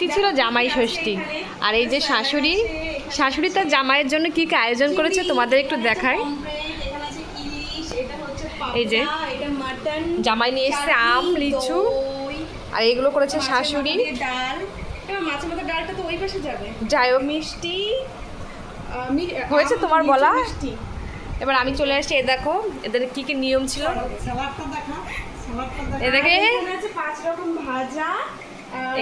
এটি ছিল জামাই ষষ্ঠী। আর এই যে শাশুড়ি শাশুড়ি তার জামাইয়ের জন্য কি কি আয়োজন করেছে তোমাদের একটু দেখায় এই যে জামাই নিয়ে এসছে আম লিচু আর এগুলো করেছে শাশুড়ি। ডাল এবার মাছের মতো ডালটা তো ওই পাশে যাবে যাই হোক। মিষ্টি হয়েছে তোমার বলা? এবার আমি চলে আসছি এ দেখো এদের কি কি নিয়ম ছিল? এ দেখে পাঁচ রকম ভাজা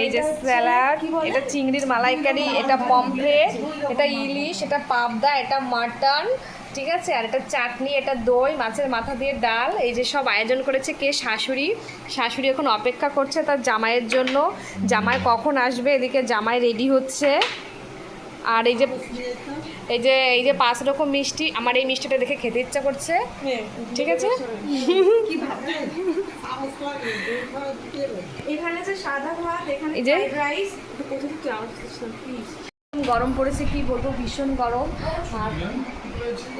এই যে স্যালাড এটা চিংড়ির মালাইকারি এটা পমফ্রেট এটা ইলিশ এটা পাবদা এটা মাটন ঠিক আছে? আর এটা চাটনি এটা দই মাছের মাথা দিয়ে ডাল এই যে সব আয়োজন করেছে কে? শাশুড়ি। শাশুড়ি এখন অপেক্ষা করছে তার জামাইয়ের জন্য। জামাই কখন আসবে? এদিকে জামাই রেডি হচ্ছে। আর এই যে এই যে এই যে পাঁচ রকম মিষ্টি আমার এই মিষ্টিটা দেখে খেতে ইচ্ছা করছে। ঠিক আছে? এখানে আছে সাদা ভাত এই যে- গরম পড়েছে কি বলব ভীষণ গরম। আর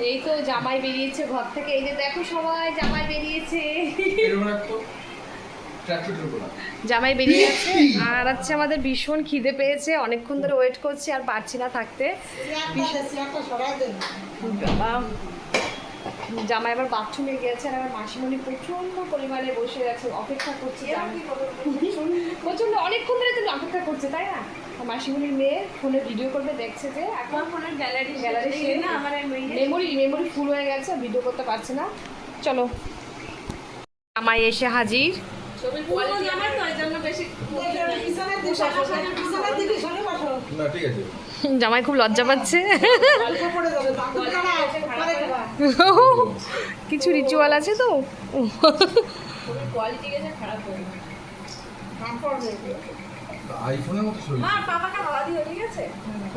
এই তো জামাই বেরিয়েছে ঘর থেকে। এই যে দেখো সবাই জামাই বেরিয়েছে। জামাই বেরিয়ে গেছে। আর হচ্ছে আমাদের ভীষণ খিদে পেয়েছে। অনেকক্ষণ ধরে ওয়েট করছি আর পারছি না থাকতে। জামাই আবার বাথরুমে গিয়েছে আর আমার মাসিমণি প্রচণ্ড পরিমাণে বসে আছে অপেক্ষা করছে। প্রচণ্ড অনেকক্ষণ ধরে তুমি অপেক্ষা করছে তাই না? মাসিমণির মেয়ে ফোনে ভিডিও করবে দেখছে যে এখন ফোনের গ্যালারি গ্যালারি না আমার মেমোরি মেমোরি ফুল হয়ে গেছে ভিডিও করতে পারছে না। চলো। জামাই এসে হাজির। জামাই খুব লজ্জা পাচ্ছে। কিছু রিচুয়াল আছে তো? হয়ে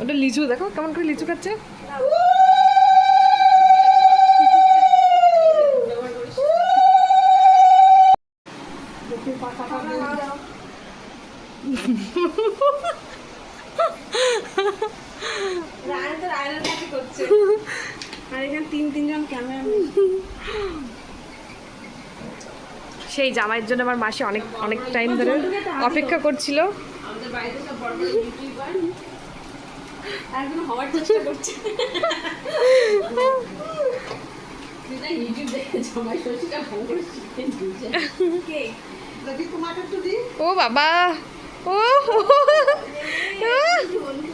ওটা লিচু দেখো কেমন করে লিচু খাচ্ছে। করছে আর এখানে তিন তিনজন ক্যামেরা সেই জামাইয়ের জন্য আমার মাসি অনেক অনেক টাইম ধরে অপেক্ষা করছিল ও বাবা ও হচ্ছে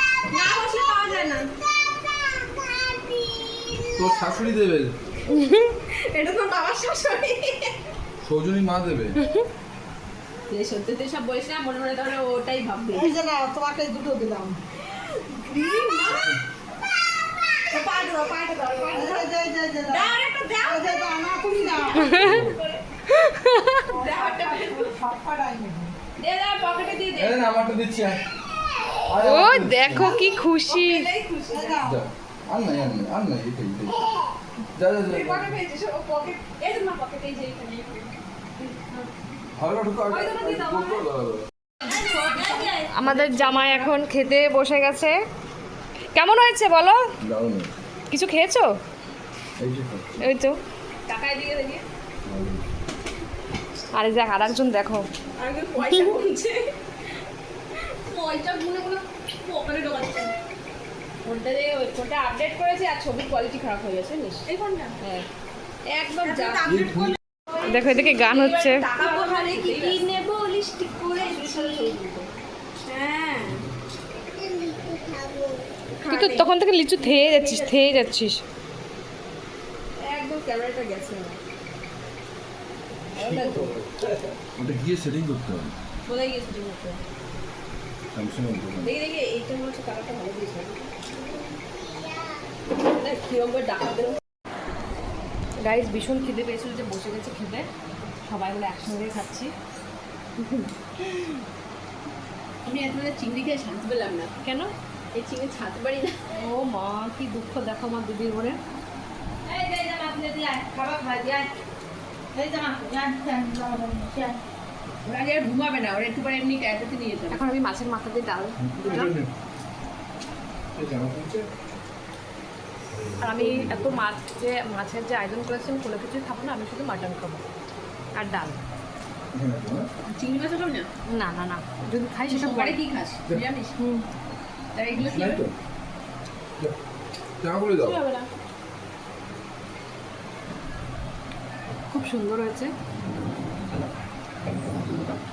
তোর শাশুড়ি দেবে? এটা তো বাবার শাশুড়ি। সৌজনী মা দেবে? সত্যি সব বলিস না মনে মনে তাহলে ওটাই ভাববে। এই যে, না, ও দেখো কি খুশি। আর নাই আর নাই আর নাই এটাই এটাই যা যা দাও, দাও। আমাদের জামাই এখন খেতে বসে গেছে। কেমন হয়েছে বলো? কিছু খেয়েছো? এই ওই তো। টাকায় দিয়ে দেখি। আরে দেখ আর একজন দেখো। আগে পয়সা গুনছে। পয়সা গুনে গুনে পকেটে ঢোকাচ্ছে। ফোনটা দিয়ে ফোনটা আপডেট করেছে আর ছবির কোয়ালিটি খারাপ হয়ে গেছে এই ফোনটা? হ্যাঁ। একদম যা দেখো এদিকে গান হচ্ছে। টাকা বহারে কি? কি নেব? লিপস্টিক করে হ্যাঁ। তুই তো তখন থেকে লিচু থেয়ে যাচ্ছিস থেয়ে যাচ্ছিস। একদম ক্যামেরাটা গেছে ওটা গিয়ে সেটিং করতে হবে। কোথায় গিয়েছে তুমি স্যামসাং এর দোকানে। দেখি দেখি এইটা মনে হচ্ছে কালারটা ভালো দিয়েছে। দেখ কিরম করে ডাকাতের গাইজ ভীষণ খিদে পেয়েছিল যে বসে গেছে খিদে সবাই মিলে একসঙ্গে খাচ্ছি। আমি এখন চিংড়ি খেয়ে শান্তি পেলাম না। কেন? এই চিংড়ি ছাড়তে পারি না। ও মা কি দুঃখ দেখো আমার দিদির মনে এই জামা দিয়ে খাবার খাওয়া। এই জামা ওরা আগে আর ঘুমাবে না ওরা একটু পরে এমনি ক্যাটাতে নিয়ে যেতে হবে এখন আমি মাছের মাথা দিয়ে ডাল আর আমি এত মাছ যে মাছের যে আয়োজন করেছি আমি কোনো কিছুই খাব না আমি শুধু মাটন খাব আর ডাল। চিংড়ি খাবি না? না না না। যদি খাই সেটা পরে। কি খাস? নিরামিষ হুম। তার এগুলো কি দাও। খুব সুন্দর হয়েছে। 같습니다.